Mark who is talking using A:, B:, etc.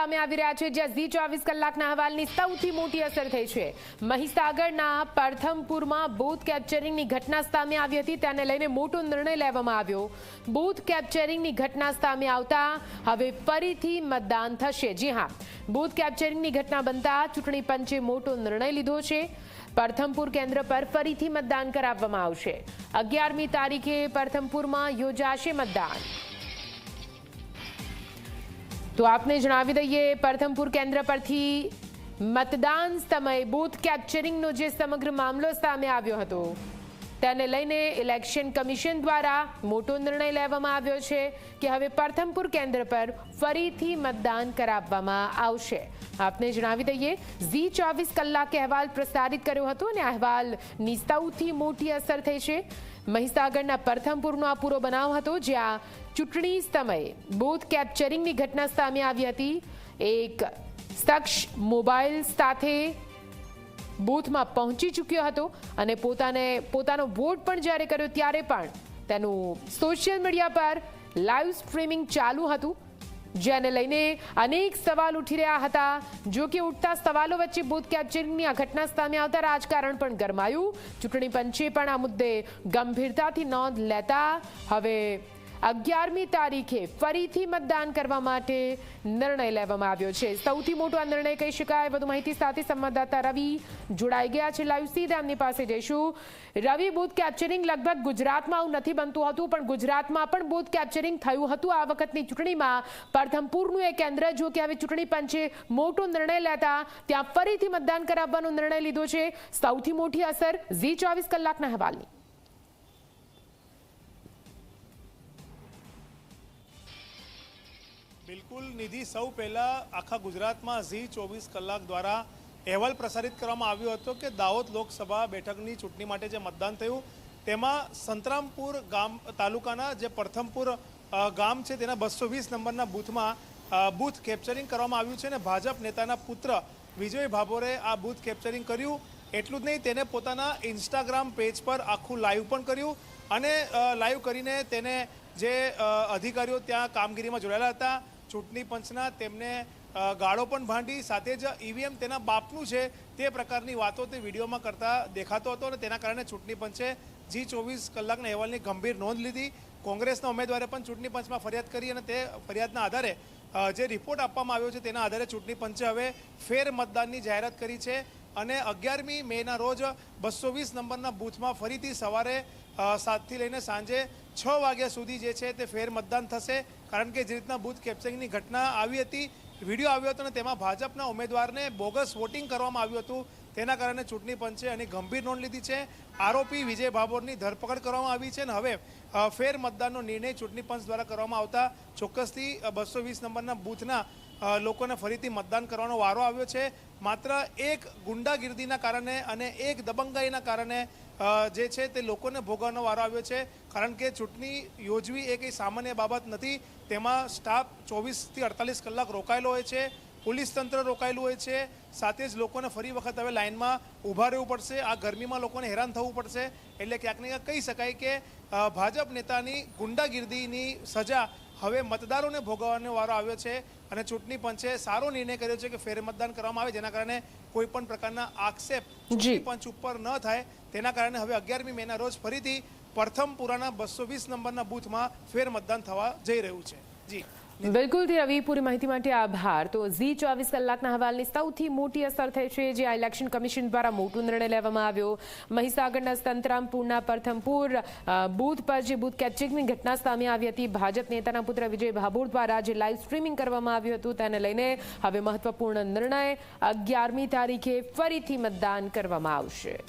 A: સામે આવી રહ્યા છે, જ્યાં ઝી ચોવીસ કલાકના અહેવાલની સૌથી મોટી અસર થઈ છે. મહીસાગરના પ્રથમપુરમાં બૂથ કેપ્ચરિંગની ઘટના સામે આવી હતી. તેને લઈને મોટો નિર્ણય લેવામાં આવ્યો. બૂથ કેપ્ચરિંગની ઘટના સામે આવતા હવે ફરીથી મતદાન થશે. જી હા, બૂથ કેપ્ચરિંગની ઘટના બનતા ચૂંટણી પંચે મોટો નિર્ણય લીધો છે. પ્રથમપુર કેન્દ્ર પર ફરીથી મતદાન કરાવવામાં આવશે. અગિયારમી તારીખે પ્રથમપુરમાં યોજાશે મતદાન. તો આપને જણાવી દઈએ, પ્રથમપુર કેન્દ્ર પરથી મતદાન સમયે બૂથ કેપ્ચરિંગનો જે સમગ્ર મામલો સામે આવ્યો હતો. તેને લઈને ઇલેક્શન કમિશન દ્વારા મોટો નિર્ણય લેવામાં આવ્યો છે કે હવે પ્રથમપુર કેન્દ્ર પર ફરીથી મતદાન કરાવવામાં આવશે. આપને જણાવી દઈએ, ઝી ચોવીસ કલાકે અહેવાલ પ્રસારિત કર્યો હતો અને અહેવાલ સૌથી મોટી અસર થઈ છે. મહીસાગરના પ્રથમપુરનો આ પૂરો બનાવ હતો, જ્યાં ચૂંટણી સમયે બૂથ કેપ્ચરિંગની ઘટના સામે આવી હતી. એક શખ્સ મોબાઈલ સાથે બૂથમાં પહોંચી ચૂક્યો હતો અને પોતાને, પોતાનો વોટ પણ જ્યારે કર્યો ત્યારે પણ તેનું સોશિયલ મીડિયા પર લાઈવ સ્ટ્રીમિંગ ચાલુ હતું. જેને લઈને અનેક સવાલ ઉઠી રહ્યા હતા. જો કે ઉઠતા સવાલો વચ્ચે બૂથ કેપ્ચરિંગની આ ઘટના સામે આવતા રાજકારણ પણ ગરમાયું. ચૂંટણી પંચે પણ આ મુદ્દે ગંભીરતાથી નોંધ લેતા હવે અગિયારમી તારીખે ફરીથી મતદાન કરવા માટે નિર્ણય લેવામાં આવ્યો છે. સૌથી મોટો આ નિર્ણય કહી શકાય. વધુ માહિતી સાથે સંવાદદાતા રવિ જોડાઈ ગયા છે. લાઈવ સીધા એમની પાસે જઈશું. રવિ, બૂથ કેપ્ચરિંગ લગભગ ગુજરાતમાં આવું નથી બનતું હતું, પણ ગુજરાતમાં પણ બૂથ કેપ્ચરિંગ થયું હતું. આ વખતની ચૂંટણીમાં પ્રથમપુરનું એ કેન્દ્ર, જો કે હવે ચૂંટણી પંચે મોટો નિર્ણય લેતા ત્યાં ફરીથી મતદાન કરાવવાનો નિર્ણય લીધો છે. સૌથી મોટી અસર ઝી ચોવીસ કલાકના અહેવાલની.
B: બિલકુલ નિધિ સૌ પહેલાં આખા ગુજરાતમાં ઝી ચોવીસ કલાક દ્વારા અહેવાલ પ્રસારિત કરવામાં આવ્યો હતો કે દાહોદ લોકસભા બેઠકની ચૂંટણી માટે જે મતદાન થયું, તેમાં સંતરામપુર ગામ તાલુકાના જે પ્રથમપુર ગામ છે તેના બસો વીસ નંબરના બૂથમાં બૂથ કેપ્ચરિંગ કરવામાં આવ્યું છે અને ભાજપ નેતાના પુત્ર વિજય ભાભોરે આ બૂથ કેપ્ચરિંગ કર્યું. એટલું જ નહીં, તેને પોતાના ઇન્સ્ટાગ્રામ પેજ પર આખું લાઈવ પણ કર્યું અને લાઈવ કરીને તેને જે અધિકારીઓ ત્યાં કામગીરીમાં જોડાયેલા હતા. ચૂંટણી પંચના તેમને ગાળો પણ ભાંડી, સાથે જ ઈવીએમ તેના બાપનું છે તે પ્રકારની વાતો તે વિડીયોમાં કરતા દેખાતો હતો અને તેના કારણે ચૂંટણી પંચે જી ચોવીસ કલાકના અહેવાલની ગંભીર નોંધ લીધી. કોંગ્રેસના ઉમેદવારે પણ ચૂંટણી પંચમાં ફરિયાદ કરી અને તે ફરિયાદના આધારે જે રિપોર્ટ આપવામાં આવ્યો છે તેના આધારે ચૂંટણી પંચે હવે ફેર મતદાનની જાહેરાત કરી છે અને અગિયારમી મેના રોજ બસો વીસ નંબરના બૂથમાં ફરીથી સવારે સાતથી લઈને સાંજે છ વાગ્યા સુધી જે છે તે ફેર મતદાન થશે. કારણ કે જે રીતના બૂથ કેપ્ચરિંગની ઘટના આવી હતી, વીડિયો આવ્યો હતો અને તેમાં ભાજપના ઉમેદવારને બોગસ વોટિંગ કરવામાં આવ્યું હતું. તેના કારણે ચૂંટણી પંચે એની ગંભીર નોંધ લીધી છે. આરોપી વિજય ભાભોરની ધરપકડ કરવામાં આવી છે અને હવે ફેર મતદાનનો નિર્ણય ચૂંટણી પંચ દ્વારા કરવામાં આવતા ચોક્કસથી બસો વીસ નંબરના બૂથના લોકોને ફરીથી મતદાન કરવાનો વારો આવ્યો છે. માત્ર એક ગુંડાગીર્દીના કારણે અને એક દબંગાઈના કારણે જે છે તે લોકોને ભોગવવાનો વારો આવ્યો છે. કારણ કે ચૂંટણી યોજવી એ કંઈ સામાન્ય બાબત નથી. તેમાં સ્ટાફ ચોવીસથી અડતાલીસ કલાક રોકાયેલો હોય છે. પોલીસ તંત્ર રોકાયેલું હોય છે. સાથે જ લોકોને ફરી વખત હવે લાઇનમાં ઊભા રહેવું પડશે. આ ગરમીમાં લોકોને હેરાન થવું પડશે. એટલે ક્યાંક ને ક્યાંક કહી શકાય કે ભાજપ નેતાની ગુંડાગીર્દીની સજા હવે મતદારોને ભોગવવાનો વારો આવ્યો છે. અને ચૂંટણી પંચે સારો નિર્ણય કર્યો છે કે ફેર મતદાન કરવામાં આવે, જેના કારણે કોઈ પણ પ્રકારના આક્ષેપ ચૂંટણી પંચ ઉપર ન થાય તેના કારણે હવે અગિયારમી મેના રોજ ફરીથી પ્રથમ પુરાના બસો વીસ નંબરના બૂથમાં ફેર મતદાન થવા જઈ રહ્યું છે. જી.
A: બિલકુલથી રવિ, પૂરી માહિતી માટે આભાર. તો ઝી ચોવીસ કલાકના અહેવાલની સૌથી મોટી અસર થઈ છે, જે આ ઇલેક્શન કમિશન દ્વારા મોટો નિર્ણય લેવામાં આવ્યો. મહીસાગરના સંતરામપુરના પ્રથમપુર બૂથ પર જે બૂથ કેચિંગની ઘટના સામે આવી હતી, ભાજપ નેતાના પુત્ર વિજય ભાભોર દ્વારા જે લાઈવ સ્ટ્રીમિંગ કરવામાં આવ્યું હતું, તેને લઈને હવે મહત્વપૂર્ણ નિર્ણય અગિયારમી તારીખે ફરીથી મતદાન કરવામાં આવશે.